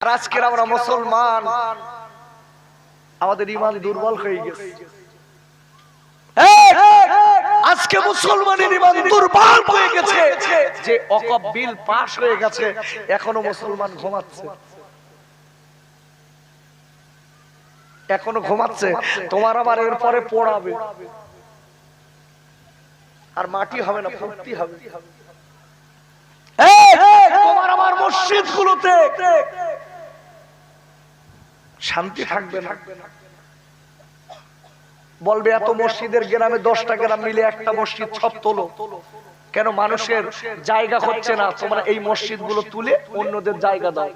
আজকের আমরা মুসলমান, আমাদের ইমান দুর্বল হয়ে গেছে। আজকে মুসলমানের ইমান দুর্বল হয়ে গেছে, যে বিল পাশ হয়ে গেছে, এখনও মুসলমান ঘুমাচ্ছে। এখনও ঘুমাচ্ছে, তোমার আবার এরপরে পড়াবে। আর মাটি হবে না, ফুর্তি হবে। তোমার আমার মসজিদ গুলোতে শান্তি থাকবে না। বলবে এত মসজিদের গ্রামে দশটা গ্রাম মিলে একটা মসজিদ সব তোলো। কেন মানুষের জায়গা হচ্ছে না? তোমরা এই মসজিদগুলো তুলে অন্যদের জায়গা দাও।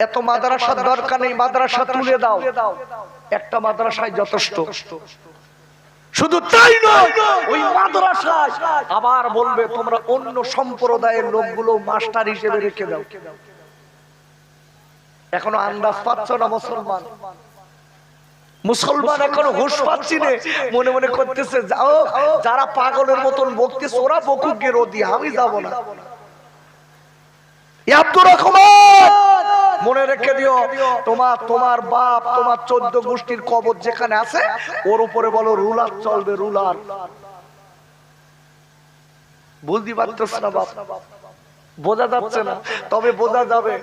এত মাদ্রাসার দরকার নেই মাদ্রাসা তুলে দাও। একটা মাদ্রাসায় যথেষ্ট। শুধু তাই নয় ওই মাদ্রাসায় আবার বলবে তোমরা অন্য সম্প্রদায়ের লোকগুলো মাস্টার হিসেবে রেখে দাও। এখনও আন্দাজ পাচ্ছ না মুসলমান? মুসলমান এখনও হুশ পাচ্ছি নে। মনে মনে করতেছে যাও যারা পাগলের মতন বকতেছে ওরা বকুক গে রোদি আমি যাব না। এ আব্দুর রহমান! মনে রেখে দিও তোমার তোমার বাপ তোমার চোদ্দ গোষ্ঠীর কবর যেখানে আছে ওর উপরে বলো রুলার চলবে রুলার। বুঝতে পারতেছ না বাপ? বোঝা যাচ্ছে না। তবে বোঝা যাবে।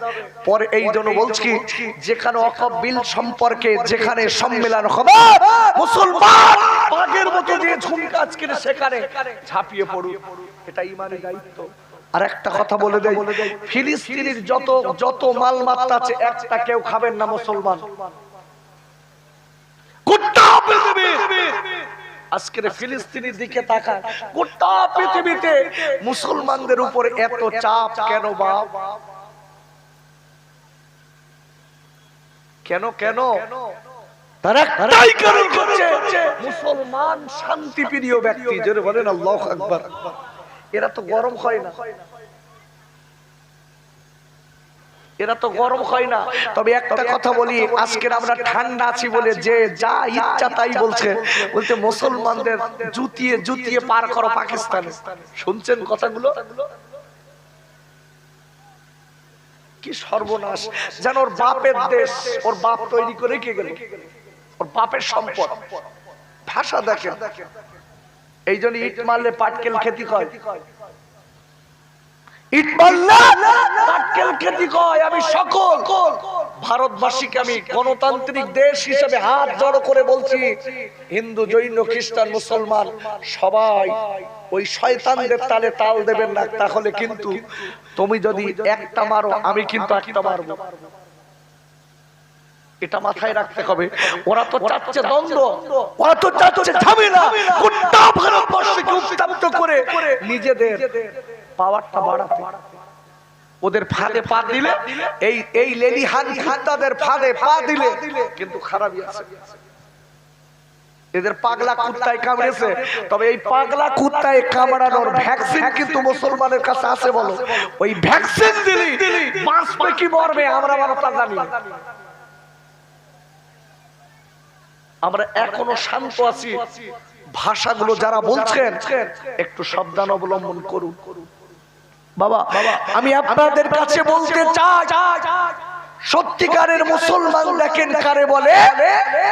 পরে এই জন্য বলছি, যেখানে অকবিল সম্পর্কে যেখানে সম্মেলন হবে, মুসলমান বাঘের মতো যে ঝুমকা আজকে সেখানে ঝাঁপিয়ে পড়ুক, এটা ইমানের দায়িত্ব। আর একটা কথা বলে দেয় ফিলিস্তিনের যত যত মাল মাত্রা আছে, একটা কেউ খাবেন না মুসলমান গোটা পৃথিবীর আজকের ফিলিস্তিনের দিকে তাকান গোটা পৃথিবীতে মুসলমানদের উপরে এত চাপ কেন বাপ কেন কেন? তার একটাই কারণ মুসলমান শান্তিপ্রিয় ব্যক্তি জোরে বলেন আল্লাহ আকবার। এরা তো গরম হয় না। এরা তো গরম হয় না। তবে একটা কথা বলি আজকে আমরা ঠান্ডা আছি বলে যে যা ইচ্ছা তাই বলছে। বলতে মুসলমানদের জুতিয়ে জুতিয়ে পার করো পাকিস্তানে। শুনছেন কথাগুলো? কি সর্বনাশ। যেন ওর বাপের দেশ ওর বাপ তৈরি করে কে গেল? ওর বাপের সম্পদ। ভাষা দেখেন। এই জন্য ইট মারলে পাটকেল খেতি হয়। হাত জড়ো করে বলছি, হিন্দু, জৈন, খ্রিস্টান, মুসলমান, সবাই তালে দেবেন না, তাহলে কিন্তু তুমি যদি একটা মারো, আমি কিন্তু একটা মারবো। এটা মাথায় রাখতে হবে, ওরা তো চাচ্ছে দ্বন্দ্ব, ওরা তো করে নিজেদের পাওয়ারটা বাড়াতে। ওদের ফাঁদে পা দিলে, এই এই লেলি হান হাত্তাদের ফাঁদে পা দিলে, কিন্তু খারাপই আছে। এদের পাগলা কুত্তায় কামড়েছে। তবে এই পাগলা কুত্তায় কামড়ানোর ভ্যাকসিন কিন্তু মুসলমানের কাছে আছে বলো। ওই ভ্যাকসিন দিলি, বাঁচবে কি মরবে, আমরা বারোটা জানি আমরা এখনও শান্ত আছি। ভাষাগুলো যারা বলছেন, একটু সাবধান অবলম্বন করুন। বাবা, আমি আপনাদের কাছে বলতে চাই, সত্যিকারের মুসলমান দেখেন কারে বলে?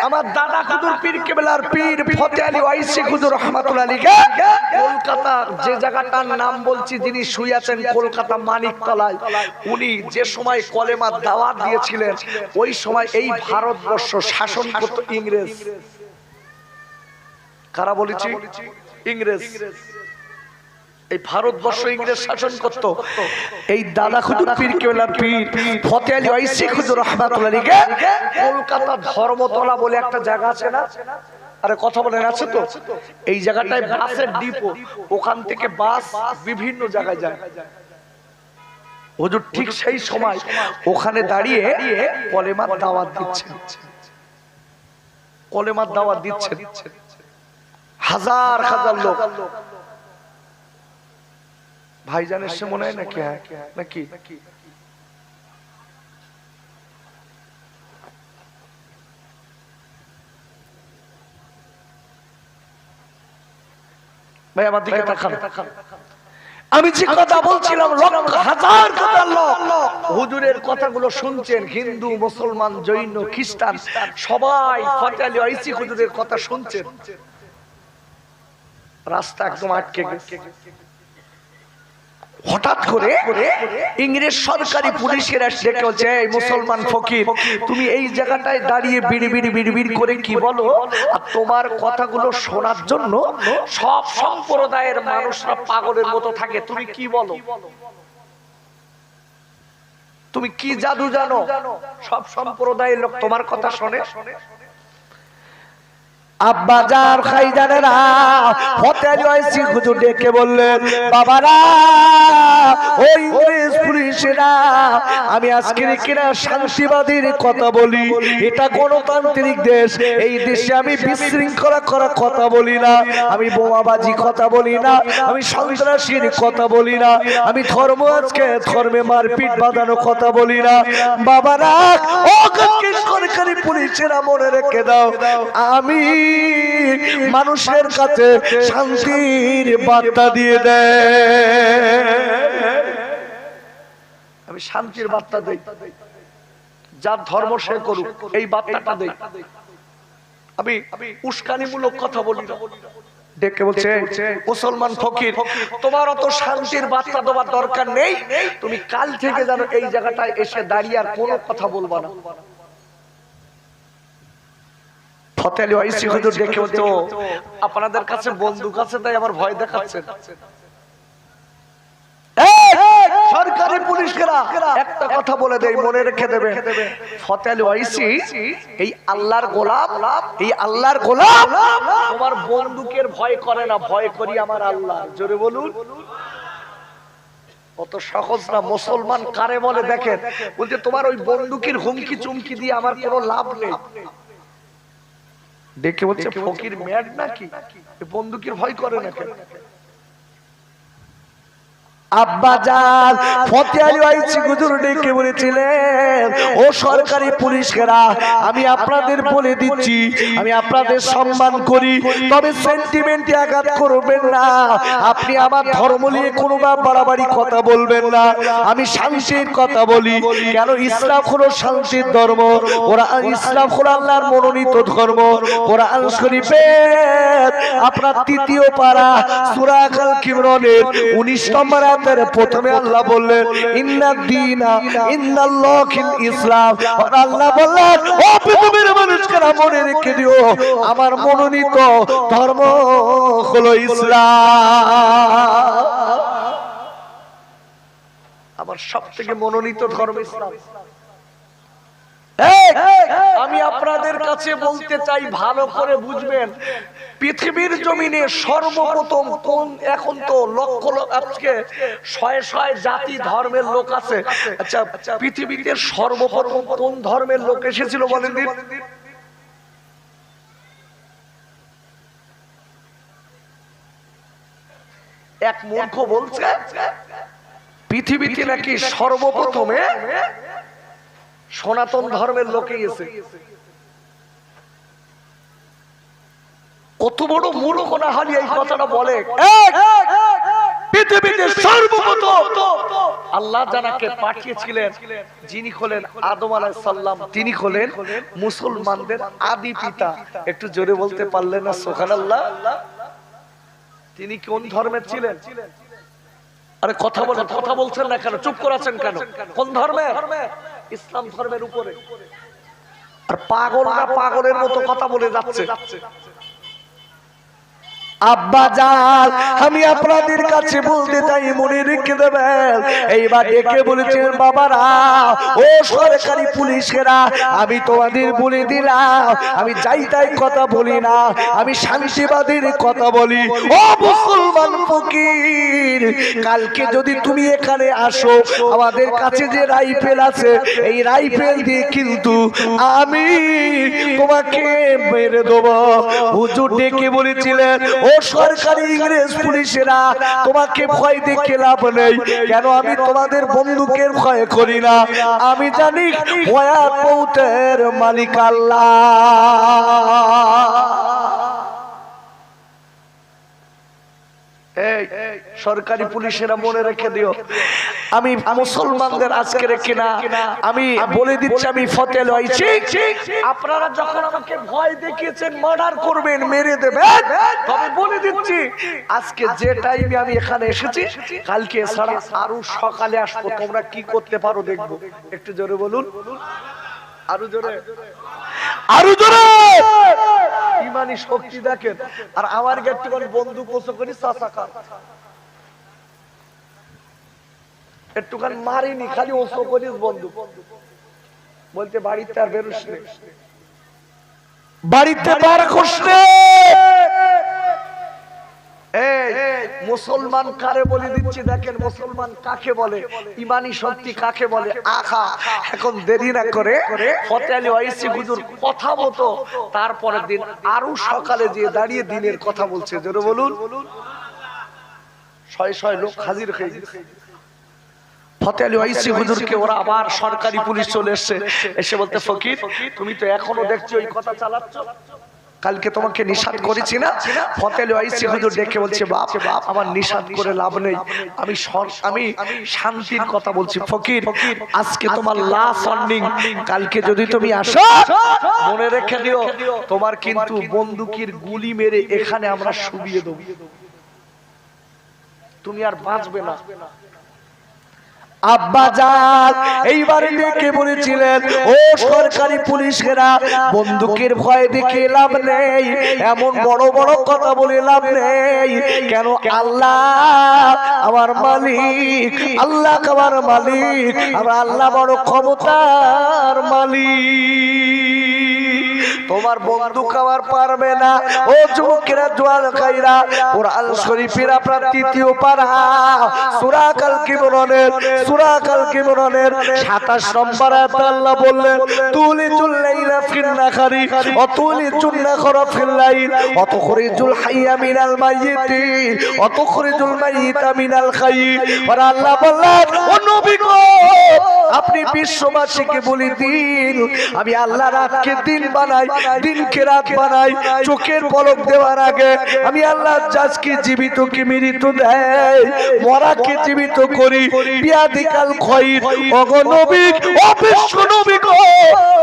আমার দাদা কুদুর পীর কেবলার পীর ফতে আলী ওয়াইসি কুদুর রহমাতুল্লাহ আলীকে কলকাতা যে জায়গাটার নাম বলছি, যিনি শুয়ে আছেন কলকাতা মানিকতলায়, উনি যে সময় কলেমার দাওয়াত দিয়েছিলেন, ওই সময় এই ভারতবর্ষ শাসন করত ইংরেজ। কারা বলেছি? ইংরেজ। এই ভারতবর্ষ ইংরেজ শাসন করত। এই দাদা খুদুর পীর কেবলার পীর ফতে আলী ওয়াইসি খুদুর রহমাতুল্লাহ কলকাতা ধর্মতলা বলে একটা জায়গা আছে না? আরে কথা বলেন আছে তো? এই জায়গাটায় বাসের ডিপো। ওখান থেকে বাস বিভিন্ন জায়গায় যায়। হুজুর ঠিক সেই সময় ওখানে দাঁড়িয়ে কলেমার দাওয়াত দিচ্ছেন। কলেমার দাওয়াত দিচ্ছেন। হাজার হাজার লোক। ভাইজান এসে মনে হয় নাকি হ্যাঁ? নাকি ভাই আমার দিকে তাকান। আমি যে কথা বলছিলাম লক্ষ হাজার হাজার হুজুরের কথাগুলো শুনছেন হিন্দু মুসলমান জৈন খ্রিস্টান সবাই ঐসি হুজুরের কথা শুনছেন। রাস্তা একদম আটকে গেছে। হঠাৎ করে ইংরেজ সরকারি পুলিশের ডেকে বলছে এই মুসলমান ফকির তুমি এই জায়গাটায় দাঁড়িয়ে বিড়ি বিড়ি বিড়ি বিড়ি করে কি বলো? আর তোমার কথাগুলো শোনার জন্য সব সম্প্রদায়ের মানুষরা পাগলের মতো থাকে। তুমি কি বলো? তুমি কি জাদু জানো? সব সম্প্রদায়ের লোক তোমার কথা শোনে? শোনে? আব্বাজার খাইজানেরা হোটেল ওয়াইসি হুজুর ডেকে বললেন, বাবারা, ওই ইংরেজ পুলিশেরা, আমি আজকে কিনা শান্তিবাদীর কথা বলি। এটা গণতান্ত্রিক দেশ। এই দেশে আমি বিশৃঙ্খলা করা কথা বলি না। আমি বোমাবাজি কথা বলি না। আমি সন্ত্রাসীর কথা বলি না। আমি ধর্ম আজকে ধর্মে মারপিট বাঁধানো কথা বলি না। বাবারা ও সরকারি পুলিশেরা মনে রেখে দাও, আমি মানুষের কাছে শান্তির বার্তা দিয়ে দেয়। আমি শান্তির বার্তা দেই। যার ধর্ম সে করুক এই বার্তাটা দেই। আমি উস্কানিমূলক কথা বলি না। ডেকে বলছে মুসলমান ফকির তোমার অত শান্তির বার্তা দেওয়ার দরকার নেই। তুমি কাল থেকে যেন এই জায়গাটায় এসে দাঁড়িয়ে আর কোনো কথা বলবা না। ফতেলি ওয়াইসি হুজুর দেখে বলতো আপনাদের কাছে বন্দুক আছে তাই আমার ভয় দেখাচ্ছেন। সরকারি পুলিশরা একটা কথা বলে দেয় মনে রেখে দেবে ফতেলি ওয়াইসি এই আল্লাহর এই তোমার বন্দুকের ভয় করে না ভয় করি আমার আল্লাহ। জোরে বলুন। অত সহজ না মুসলমান কারে বলে দেখেন? বলতে তোমার ওই বন্দুকের হুমকি চুমকি দিয়ে আমার কোনো লাভ নেই। দেখে বলছে ফকির ম্যাড নাকি? বন্দুকের ভয় করে না কেন? ওয়াইসি হুজুর ডেকে বলেছিলেন, ও সরকারি পুলিশকেরা, আমি আপনাদের বলে দিচ্ছি, আমি আপনাদের সম্মান করি, তবে সেন্টিমেন্টে আঘাত করবেন না। আপনি আমার ধর্ম নিয়ে কোনো বা বাড়াবাড়ি কথা বলবেন না। আমি শান্তির কথা বলি। কেন ইসলাম হলো শান্তির ধর্ম? ওরা ইসলাম হলো আল্লাহর মনোনীত ধর্ম। ওরা আল আপনার তৃতীয় পাড়া সূরা আল কিমরনের 19 নম্বর প্রথমে আল্লাহ বললেন, ইন্না দীনা ইসলাম। আর আল্লাহ বললেন, ও পৃথিবীর মনে রেখে দিও, আমার মনোনীত ধর্ম হলো ইসলাম। আমার সব থেকে মনোনীত ধর্ম ইসলাম। আমি আপনাদের কাছে বলতে চাই ভালো করে বুঝবেন পৃথিবীর জমিনে সর্বপ্রথম কোন এখন তো লক্ষ লোক আজকে শয়ে শয়ে জাতি ধর্মের লোক আছে। আচ্ছা পৃথিবীতে সর্বপ্রথম কোন ধর্মের লোক এসেছিল বলেন দিন? এক মূর্খ বলছে পৃথিবীতে নাকি সর্বপ্রথমে সনাতন ধর্মের লোকে এসে কত বড় মূর্খ না হলে এই কথাটা বলে। পৃথিবীতে সর্বপ্রথম। আল্লাহ জানাকে পাঠিয়েছিলেন যিনি হলেন আদম আলাইহিস সালাম তিনি হলেন মুসলমানদের আদি পিতা। একটু জোরে বলতে পারলেন না সুবহানাল্লাহ? তিনি কোন ধর্মের ছিলেন? আরে কথা বলেন কথা বলছেন না কেন? চুপ করে আছেন কেন? কোন ধর্মের? ইসলাম ধর্মের উপরে। আর পাগলরা পাগলের মতো কথা বলে যাচ্ছে। আব্বা জান আমি আপনাদের কাছে বলতে চাই মনে রেখে দেবেন। এইবার ডেকে বলেছেন বাবারা ও সরকারি পুলিশেরা আমি তোমাদের বলে দিলাম আমি যাই তাই কথা বলি না আমি শান্তিবাদীর কথা বলি। ও মুসলমান ফকির কালকে যদি তুমি এখানে আসো আমাদের কাছে যে রাইফেল আছে এই রাইফেল দিয়ে কিন্তু আমি তোমাকে মেরে দেবো। হুজুর ডেকে বলেছিলেন ও সরকারি ইংরেজ পুলিশেরা তোমাকে ভয় দেখে লাভ নেই। কেন আমি তোমাদের বন্দুকের ভয় করি না? আমি জানি ভয়াত পৌতের মালিক আল্লাহ। সরকারি পুলিশেরা মনে রেখে দিও। আমি মুসলমানদের আজকে রেখে না। আমি বলে দিচ্ছি, আমি ফতেল হয়েছি আপনারা যখন আমাকে ভয় দেখিয়েছেন, মার্ডার করবেন, মেরে দেবেন, তবে বলে দিচ্ছি, আজকে যে টাইমে আমি এখানে এসেছি, কালকে এছাড়া আরও সকালে আসব। তোমরা কি করতে পারো দেখব। একটু জোরে বলুন। আরও জোরে। আরও জোরে। ইমানি শক্তি দেখেন। আর আমার একটুখানি বন্ধু কোসো করি চাচা খা একটুখান মারিনি খালি ওসো করিস বন্ধু বলতে বাড়িতে আর বেরোস নে। বাড়িতে বার খুশ মুসলমান কারে বলে দিচ্ছি দেখেন, মুসলমান কাকে বলে? ইমানি শক্তি কাকে বলে? আখা এখন দেরি না করে আলী ওয়াইসি হুজুর কথা মতো, তারপরের দিন আরও সকালে যে দাঁড়িয়ে দিনের কথা বলছে, জোরে বলুন। ছয় ছয় লোক হাজির হয়ে গেছে। সরকারি পুলিশ চলে এসেছে, এসে বলতে, ফকির, তুমি তো এখনও দেখছ ওই কথা চালাচ্ছ। কালকে তোমাকে নিষাদ করেছি না? ফতেল ওয়াইসি হুজুর ডেকে বলছে বাপ বাপ আমার নিষাদ করে লাভ নেই। আমি আমি শান্তির কথা বলছি ফকির আজকে তোমার লাস্ট ওয়ার্নিং কালকে যদি তুমি আসো মনে রেখে দিও তোমার কিন্তু বন্দুকের গুলি মেরে এখানে আমরা শুবিয়ে দেব। তুমি আর বাঁচবে না। আব্বা যান এইবারে ডেকে বলেছিলেন? ও সরকারি পুলিশেরা বন্দুকের ভয় দেখে লাভ নেই এমন বড় বড় কথা বলে লাভ নেই। কেন আল্লাহ আমার মালিক আল্লাহ আমার মালিক আমার আল্লাহ বড় ক্ষমতার মালিক। তোমার বন্ধু খাওয়ার পারবে না। ও যুবকেরা জোয়াল খাইরা, কোরআন শরীফের আপনার তৃতীয় পারা সূরা কাল কিমরনের সূরা কাল কিমরনের 27 নম্বর আয়াত আল্লাহ বললেন তুলি চুল্লাইলা ফিন নাখারি ও তুলি চুন্না খরা ফিল লাইল ও তুখরিজুল হাইয়া মিনাল মাইয়িতি ও তুখরিজুল মাইয়িতা মিনাল হাইয়ি আর আল্লাহ বললেন, ও নবী গো, আপনি বিশ্ববাসীকে বলে দিন, আমি আল্লাহ রাতকে দিন বানাই দিনকে রাত বানাই চোখের পলক দেওয়ার আগে আমি আল্লাহ জাজকে জীবিত কি মৃত দেয় মরাকে জীবিত করি বিয়াদিকাল খয়ির নবিক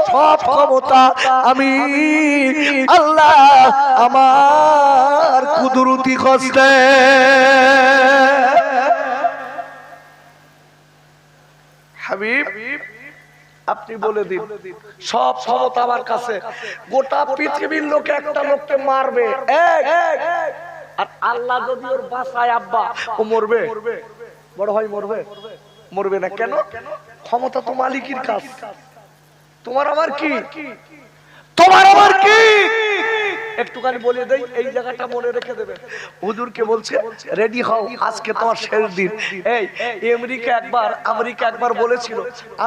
সব ক্ষমতা আমি আল্লাহ আমার কুদরতি হাবিব আপনি বলে দিন। সব ক্ষমতা আমার কাছে। গোটা পৃথিবীর লোকে একটা লোককে মারবে। আর আল্লাহ যদি ওর বাসায় আব্বা, ও মরবে। বড় হয় মরবে? মরবে না। কেন? ক্ষমতা তো মালিকের কাজ। তোমার আমার কি? তোমার আমার কি? একটুখানি বলে দেই, এই জায়গাটা মনে রেখে দেবে। হুজুরকে বলছে, রেডি হও, আজকে তোমার শেষ দিন। এই, আমেরিকা একবার আমেরিকা একবার বলেছিল,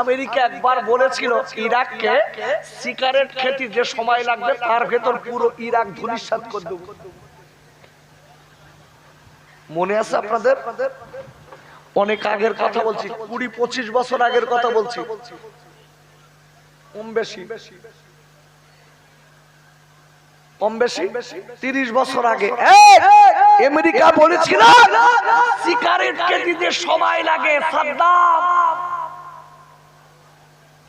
আমেরিকা একবার বলেছিল, ইরাককে সিগারেট খেতে যে সময় লাগবে, তার ভেতর পুরো ইরাক ধূলিসাৎ করে দেবো। মনে আছে আপনাদের? অনেক আগের কথা বলছি, কুড়ি পঁচিশ বছর আগের কথা বলছি। কম বেশি। কম বেশি তিরিশ বছর আগে। আমেরিকা বলেছিল দিতে সময় লাগে সাদ্দাম।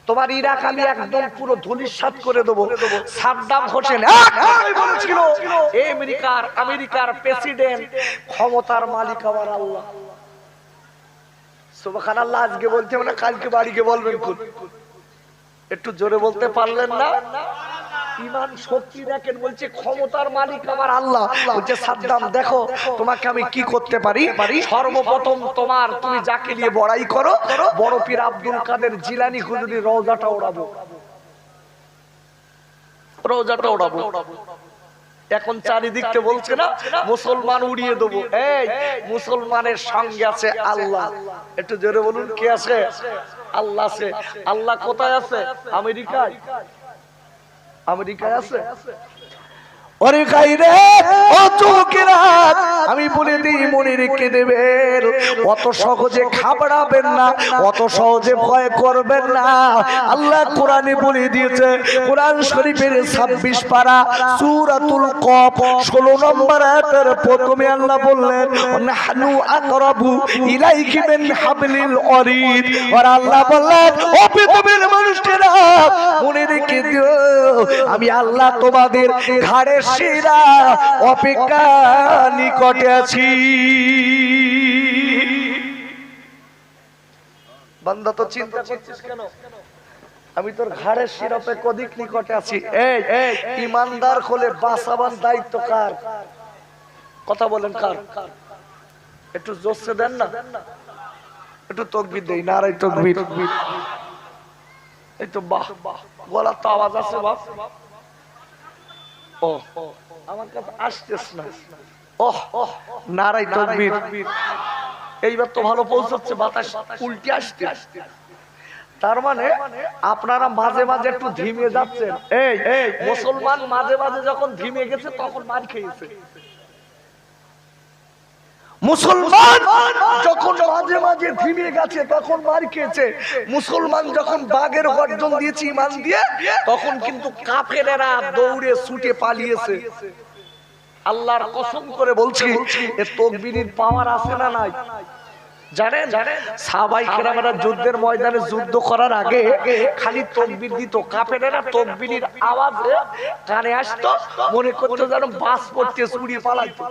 তোমার ইরাক আমি একদম পুরো ধুলিসাৎ করে দেবো। সাদ্দাম হোসেন বলেছিল আমেরিকার আমেরিকার প্রেসিডেন্ট ক্ষমতার মালিক আমার আল্লাহ। সুবহান আল্লাহ আজকে বলতে মানে কালকে বাড়িকে বলবেন একটু জোরে বলতে পারলেন না? ইমান শক্তি দেখেন বলছে ক্ষমতার মালিক আমার আল্লাহ। বলছে সাদ্দাম দেখো তোমাকে আমি কি করতে পারি? সর্বপ্রথম তোমার তুমি যাকে নিয়ে বড়াই করো বড় পীর আব্দুল কাদের জিলানি হুজুরি রওজাটা ওড়াবো। রওজাটা ওড়াবো। এখন বলছে না মুসলমান উড়িয়ে দেবো। এই মুসলমানের সঙ্গে আছে আল্লাহ। একটু জোরে বলুন কে আছে? আল্লাহ আছে। আল্লাহ কোথায় আছে? আমেরিকায়। আমেরিকায় আছে? ওরে খাইরে ও চৌকিরা আমি বলে দিই মনে রেখে দেবেন অত সহজে খাবড়াবেন না, অত সহজে ভয় করবেন না। আল্লাহ কোরআনে বলে দিয়েছে, কোরআন শরীফের ছাব্বিশ পারা সুরাতুল কপ ষোলো নম্বর আয়াতের প্রথমে আল্লাহ বললেন, নাহনু আকরাবু ইলাইহি মিন হাবলিল ওয়ারিদ আর আল্লাহ বললেন, ও পৃথিবীর মানুষেরা মনে রেখে দিও, আমি আল্লাহ তোমাদের ঘাড়ের শিরা অপেক্ষা নিকটে আছি। বান্দা তো চিন্তা করছিস কেন? আমি তোর ঘাড়ের শিরপে কদিক নিকটে আছি। এই ইমানদার হলে বাঁচাবার দায়িত্ব কার? কথা বলেন কার? একটু জোরসে দেন না। একটু তকবির দেই তকবির। এই তো বাহ বাহ, গলার তো আওয়াজ আছে, বাপ। ও আমার কাছে আসতেছ না। ওহ নারাই তকবীর। এইবার তো ভালো পৌঁছচ্ছে, বাতাস উল্টে আসতে তার মানে আপনারা মাঝে মাঝে একটু ধিমে যাচ্ছেন। এই, মুসলমান মাঝে মাঝে যখন ধিমে গেছে, তখন মার খেয়েছে। মুসলমান যখন মাঝে মাঝে ধিমে গেছে তখন মার খেয়েছে। মুসলমান যখন বাঘের গর্জন দিয়েছে ইমান দিয়ে তখন কিন্তু কাফেরেরা দৌড়ে ছুটে পালিয়েছে। আল্লাহর কসম করে বলছি এ তকবিরির পাওয়ার আছে না নাই? জানেন সাহাবাই কেরামেরা যুদ্ধের ময়দানে যুদ্ধ করার আগে খালি তকবির দিত। কাফেরেরা তকবিরির আওয়াজে কানে আসতো মনে করতো যেন বাস পড়তে চুড়িয়ে পালাইতো।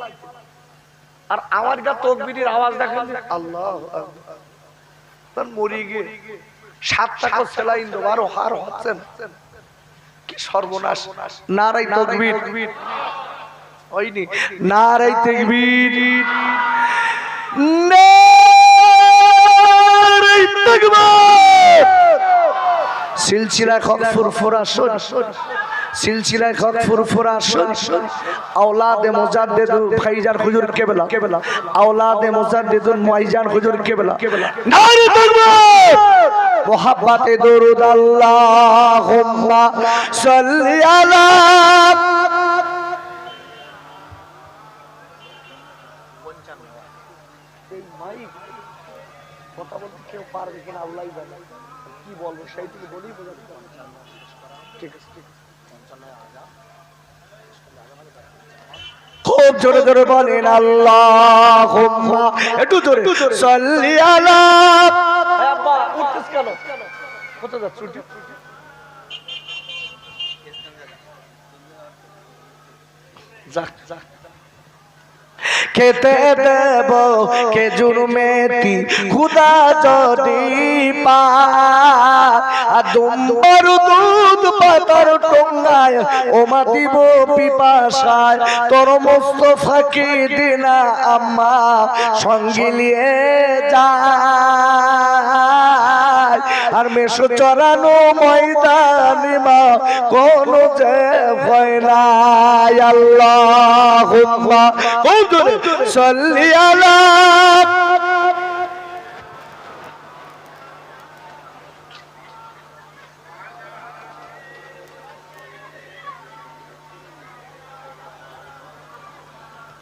আর আমার গা তকবিরির আওয়াজ দেখেন যে আল্লাহ তার মরি গিয়ে সাত টাকা সেলাইন দেবো, আরও হার হচ্ছেন কি সর্বনাশ। নারাই তকবির। হয়নি। নারাই তকবির। নারাই তকবির। সিলসিলা খক ফুরফুরা শোন। সিলসিলায় খক ফুরফুরা আওলাদে মুজাদ্দিদুল ফাইজান হুজুর কেবলা। কেবলা আওলাদে মুজাদ্দিদুল মুআইজান হুজুর কেবলা। নারে তাকবীর মোহাব্বতে দরুদ আল্লাহুম্মা সাল্লি আলা এই মাইক কথা বলতে কেউ পারবে কিনা আল্লাহই জানে। কি বলব সেইটুকু বলেই বোঝাতে পারব ঠিক আছে ঠিক আছে। খুব জোরে জোরে বলেন আল্লাহ একটু জোরে সাল্লি আলা উঠতেছ কেন? কোথায় যাচ্ছ? যাক যাক। খেতে দেব কে জুরমেতি খুদা যদি পা দুম্বর দুধ পাতার টঙ্গায় ও মাতিব পিপাসায়। তোর মোস্তফাকে দিনা আম্মা সঙ্গে নিয়ে যায়? আর মেশো চড়ানো ময়দানে মা, কোন যে ভয় নাই আল্লাহ সাল্লি আলা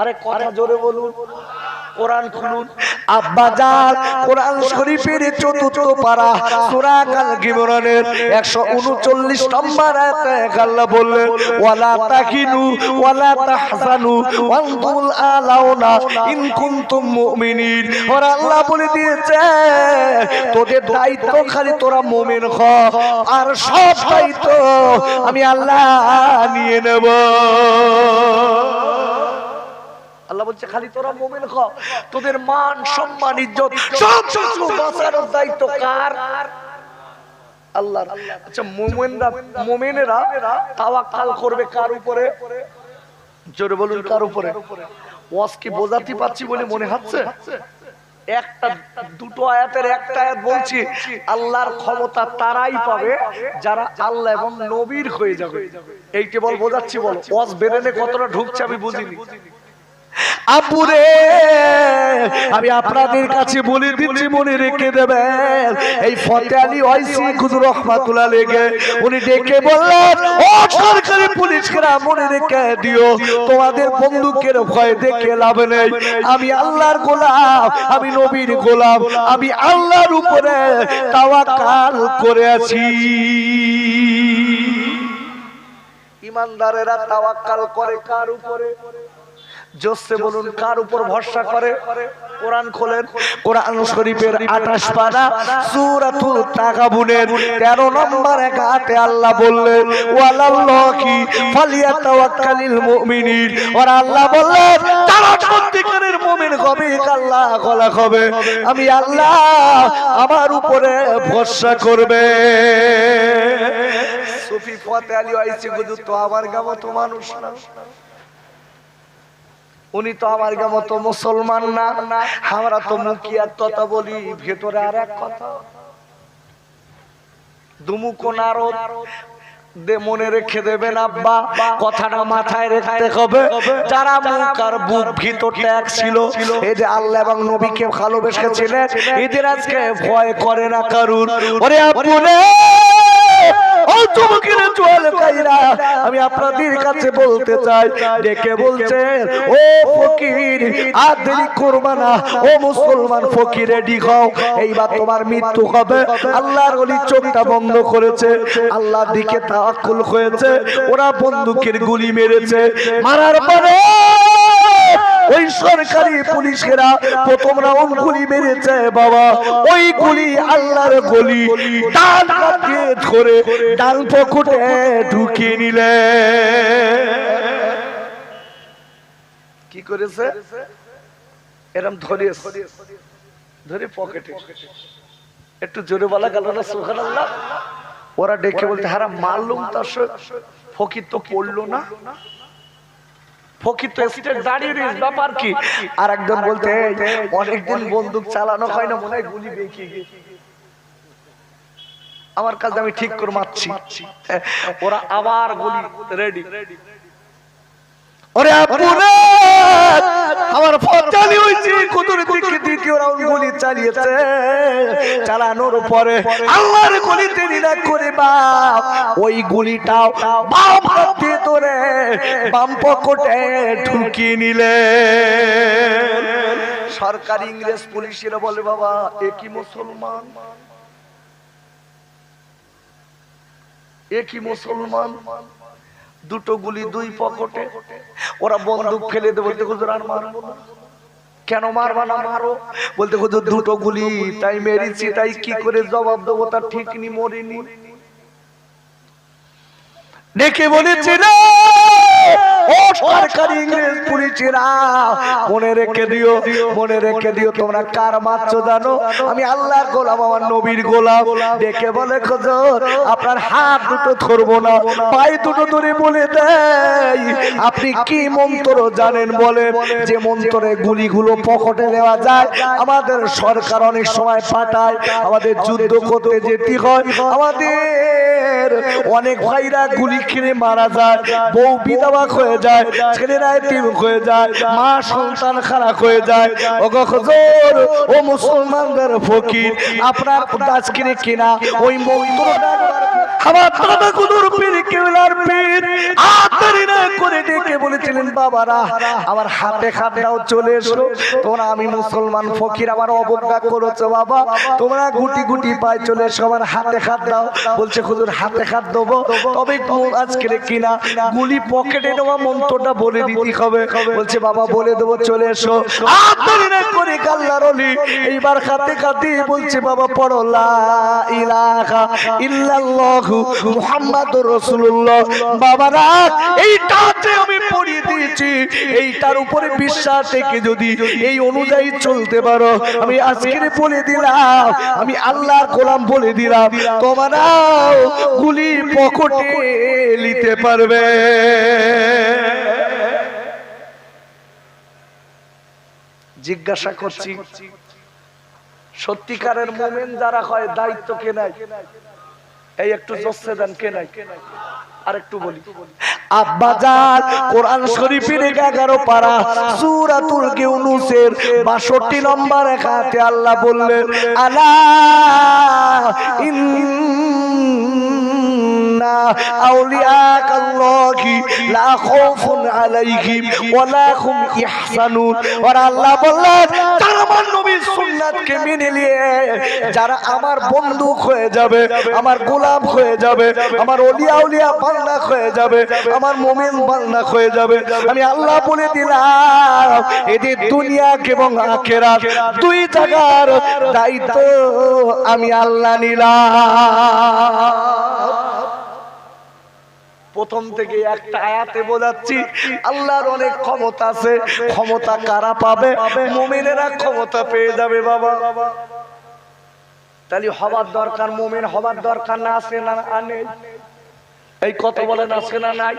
আরে জোরে বলুন। কোরআন খুলুন। কোরআন শরীফের চতুর্থ পারা, সূরা কাল গিবরনের 139 নম্বর আয়াতে আল্লাহ ওয়ালা ওয়ালা ওর বলে দিয়েছে, তোদের দায়িত্ব খালি তোরা মুমিন আর সব দায়িত্ব আমি আল্লাহ নিয়ে নেব। আল্লাহ বলছে খালি তোরা মোমেন খ তোদের মান সম্মান ইজ্জত সব কিছু বাঁচানোর দায়িত্ব কার? আল্লাহ আচ্ছা মোমেনরা মোমেনেরা তাওয়াক্কাল করবে কার উপরে? জোরে বলুন কার উপরে? ওয়াজ কি বোঝাতে পারছি বলে মনে হচ্ছে? একটা দুটো আয়াতের একটা আয়াত বলছি আল্লাহর ক্ষমতা তারাই পাবে যারা আল্লাহ এবং নবীর হয়ে যাবে। এই কেবল বোঝাচ্ছি বল ওয়াজ বেরেনে কতটা ঢুকছে আমি বুঝিনি। আপুরে আমি আপনাদের কাছে বলে দিচ্ছি মনে রেখে দেবেন। এই ফতে আলী ওয়াইসি খুদুর রহমাতুল্লাহ লেগে উনি ডেকে বললেন ও সরকারি পুলিশরা মনে রেখে দিও তোমাদের বন্দুকের ভয় দেখে লাভ নেই। আমি আল্লাহর গোলাম আমি নবীর গোলাম আমি আল্লাহর উপরে তাওয়াক্কাল করে আছি। ইমানদারেরা তাওয়াক্কাল করে কার উপরে? জোসে বলুন কার উপর ভরসা করে? কোরআন খোলেন কোরআন শরীফের 28 পারা সূরাতুল তাগাবুনের 13 নম্বর আল্লাহ বললেন ওয়ালাল্লাহি ফালিয়াতাওয়াক্কালিল মুমিনিন। আল্লাহ বললেন সত্যিকারের মুমিন হবে আল্লাহ গলা হবে। আমি আল্লাহ আমার উপরে ভরসা করবে। সুফি ফতে আলী আইসি হুজুর তো আমার গামতো মানুষ না। উনি তো আমার গা মতো মুসলমান না, আমরা তো মুখিয়ার তথা বলি, ভেতরে আর এক কথা। দুমুকো নারদ মনে রেখে দেবেন আব্বা, কথাটা মাথায় রাখতে হবে। যারা মুখ আর বুক ভিতরটা এক ছিল যে আল্লাহ এবং নবীকে ভালোবেসেছিলেন, এদের আজকে ভয় করে না কারুর। ওরে আমি আপনাদের কাছে বলতে চাই, ডেকে বলছেন ও ফকির আর দেরি করবা না ও মুসলমান ফকির, রেডি হও, এইবার তোমার মৃত্যু হবে। আল্লাহর ওলি চোখটা বন্ধ করেছে, আল্লাহর দিকে তাওয়াক্কুল হয়েছে, ওরা বন্দুকের গুলি মেরেছে। মারার পরে ওই সরকারি পুলিশেরা প্রথম রাউন্ড গুলি মেরেছে, বাবা। ওই গুলি আল্লাহর গলি। ডান হাতে ধরে ডান পকেটে ঢুকিয়ে নিলে। কি করেছে? এরম ধরে ধরে পকেটে। একটু জোরে বলা গেল না সুখান ওরা ডেকে বলতে হারা মারলুম তার ফকির তো পড়ল না। ফকির তো স্টেট দাঁড়িয়ে রয়েছে ব্যাপার কি? আর একজন বলতে অনেকদিন বন্দুক চালানো হয় না মনে হয় গুলি বেঁকে গেছে। আমার কাছে আমি ঠিক করে মারছি। ওরা আবার গুলি রেডি ওরে আপুরে আমার ফটালি হইছে কুতুর দিকে দিকে ওরা গুলি চালিয়েছে। চালানোর পরে আল্লাহর গুলিতে নিরা করে বাপ ওই গুলিটাও বাম হাতে ধরে বাম পকেটে ঢুকিয়ে নিলে। সরকারি ইংরেজ পুলিশেরা বলে বাবা এ কি মুসলমান? এ কি মুসলমান? দুটো গুলি দুই পকেটে। ওরা বন্দুক খেলে দেবো, বলতে হুজুর আর মারবো না। কেন মারবা না মারো? বলতে হুজুর দুটো গুলি, তাই মেরেছি, তাই কি করে জবাব দেবো? তার ঠিক নি, মরিনি। ডেকে বলেছিলাম ও সরকারি ইংরেজ পুলিশেরা। মনে রেখে দিও মনে রেখে দিও তোমরা কার মাত্র জানো? আমি আল্লাহর গোলাম আমার নবীর গোলাম। ডেকে বলে খোঁজর আপনার হাত দুটো ধরবো না পায়ে দুটো ধরে বলে দেয়। আপনি কি মন্ত্র জানেন বলে যে মন্ত্রে গুলিগুলো পকেটে নেওয়া যায় আমাদের সরকার অনেক সময় পাঠায়। আমাদের যুদ্ধ করতে যেতে হয়। আমাদের অনেক ভাইরা গুলি কিনে মারা যায়। বউ বিধবা হয়ে যায় ছেলেরা এতিম হয়ে যায়, মা সন্তান খারাপ হয়ে যায়। ও গখজোর ও মুসলমানদের ফকির, আপনার গাছ কিনে ওই হাত চলে তোমরা আমি মুসলমান ফকির করেছ, বাবা। তোমরা গুটি গুটি চলে এসো, আমার দাও। বলছে, হুজুর মু- আজকে কিনা, গুলি পকেটে নেওয়া মন্ত্রটা বলে দিতে হবে বলছে বাবা বলে দেবো চলে এসো। করে কাল্লার এইবার খাতে খাতে বলছে বাবা পড়ো লা ইলাহা ইল্লাল্লাহু মুহাম্মাদুর রাসূলুল্লাহ। বাবারা এইটাতে আমি পড়িয়ে দিয়েছি। এইটার উপরে বিশ্বাস যদি এই অনুযায়ী চলতে পারো আমি আজকে বলে দিলাম আমি আল্লাহর গোলাম বলে দিলাম। তোমরাও গুলি পকেটে নিতে পারবে। জিজ্ঞাসা করছি, সত্যিকারের মোমেন যারা হয় দায়িত্ব কে নাই এই একটু জোসে দেন, কে নাই আর একটু বলি আব্বাজান কোরআন শরীফের এগারো পারা সূরাতুল ইউনূসের 62 নম্বর একাতে আল্লাহ বললেন, আলা ইন্না আউলিয়াকাল্লাহি লা যারা আমার বন্দুক হয়ে যাবে, আমার গোলাম হয়ে যাবে, আমার অলিয়া উলিয়া বান্দা হয়ে যাবে, আমার মোমেন বান্দা হয়ে যাবে। আমি আল্লাহ বলে দিলাম, এদের দুনিয়া এবং আখেরাত দুই জায়গার দায়িত্ব আমি আল্লাহ নিলাম। প্রথম থেকে একটা আয়াতে বোঝাচ্ছি, আল্লাহর অনেক ক্ষমতা আছে। ক্ষমতা কারা পাবে? মোমেনেরা ক্ষমতা পেয়ে যাবে, বাবা। তাহলে হবার দরকার মোমেন, হবার দরকার না, আছে না আনে এই কথা বলেন, আছে না, নাই?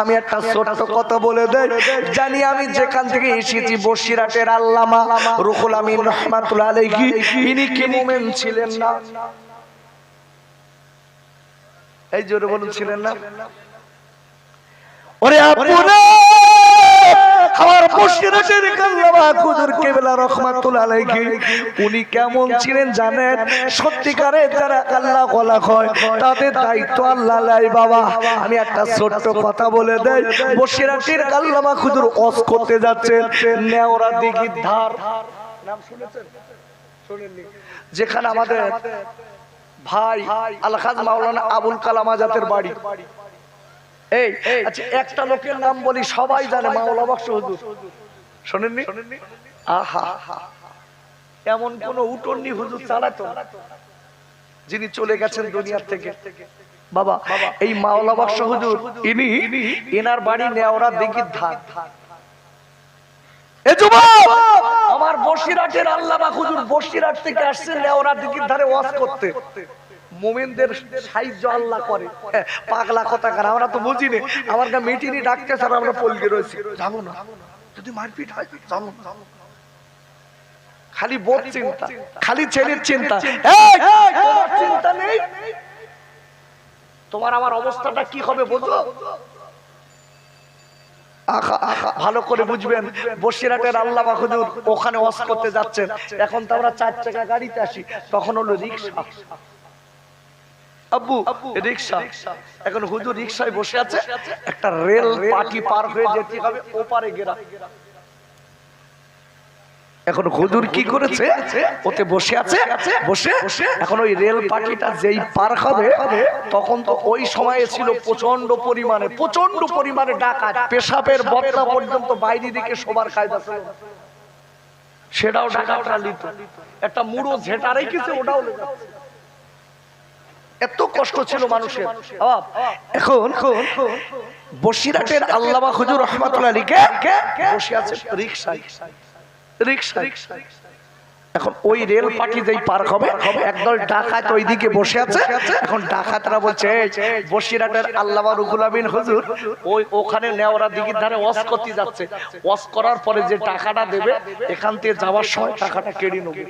আমি একটা ছোট্ট কথা বলে দেই। জানি আমি যেখান থেকে এসেছি, বসিরাটের আল্লামা রুহুল আমিন রহমাতুল্লাহ আলাইহি, ইনি কি মোমেন ছিলেন না? এই জোরে বলছিলেন না? ওরে আমার কাল্লামা কেবলা আলাইহি। উনি কেমন ছিলেন জানেন? সত্যিকারে যারা আল্লাহ বলা হয় তাদের দায়িত্ব আল্লাহ লাই বাবা। আমি একটা ছোট্ট কথা বলে দেই। কাল্লামা অস করতে যাচ্ছেন নেওরা দিঘির ধার। নাম শুনেছেন? শুনেননি। যেখানে আমাদের ভাই, আলহাজ মাওলানা আবুল কালাম আজাদের বাড়ি। এই আচ্ছা একটা লোকের নাম বলি, সবাই জানে, মাওলা বক্স হুজুর। শোনেননি? আহা। এমন কোন উটন্নি হুজুর চালাতো যিনি চলে গেছেন দুনিয়ার থেকে। বাবা, এই মাওলা বক্স হুজুর, ইনি এনার বাড়ি নেওরা দিঘির ধার। এ যুবক! বসিরাটের আল্লামা হুজুর বসিরাট থেকে আসছে নেওরা দিঘির ধারে ওয়াজ করতে। মোমেনদের সাহায্য আল্লাহ করে। হ্যাঁ, পাগলা কথা কার আমরা তো বুঝি নে আমার গা মিটিনি ডাকতে স্যার আমরা পলকে রয়েছি। যাব না। যদি মারপিট হয় যাব না। খালি বোধ চিন্তা খালি ছেলের চিন্তা। চিন্তা। নেই? তোমার আমার অবস্থাটা কি হবে বোঝো ভালো করে বুঝবেন বসিরাটের আল্লাহ হুজুর ওখানে ওয়াজ করতে যাচ্ছেন। এখন তো আমরা চার চাকা গাড়িতে আসি তখন হলো রিক্সা আব্বু রিক্সা এখন হুজুর রিক্সায় বসে আছে একটা রেল পাটি পার হয়ে যেতে হবে ওপারে গেরা। এখন হুজুর কি করেছে? ওতে বসে আছে বসে এখন ওই রেল পাটিটা যেই পার হবে তখন তো ওই সময়ে ছিল প্রচণ্ড পরিমাণে প্রচণ্ড পরিমাণে ডাকাত। পেশাবের বদলা পর্যন্ত বাইরে দিকে সবার কায়দা ছিল। সেটাও ডাকাতরা নিত একটা মুড়ো ঝেটা রেখেছে ওটাও। এত কষ্ট ছিল মানুষের। এখন বসিরাটের আল্লামা হুজুর রহমাতুল্লাহ আলীকে বসে আছে রিক্সায় রিক্সা এখন ওই রেল পাটি যেই পার হবে একদল ডাকাত ওইদিকে বসে আছে। এখন ডাকাতরা বলছে "এই, বসিরাটের আল্লামা রুহুল আমিন হুজুর ওই ওখানে নেওয়ারা দিঘির ধারে ওয়াজ করতে যাচ্ছে। ওয়াজ করার পরে যে টাকাটা দেবে এখান থেকে যাওয়ার সময় টাকাটা কেড়ে নেবে।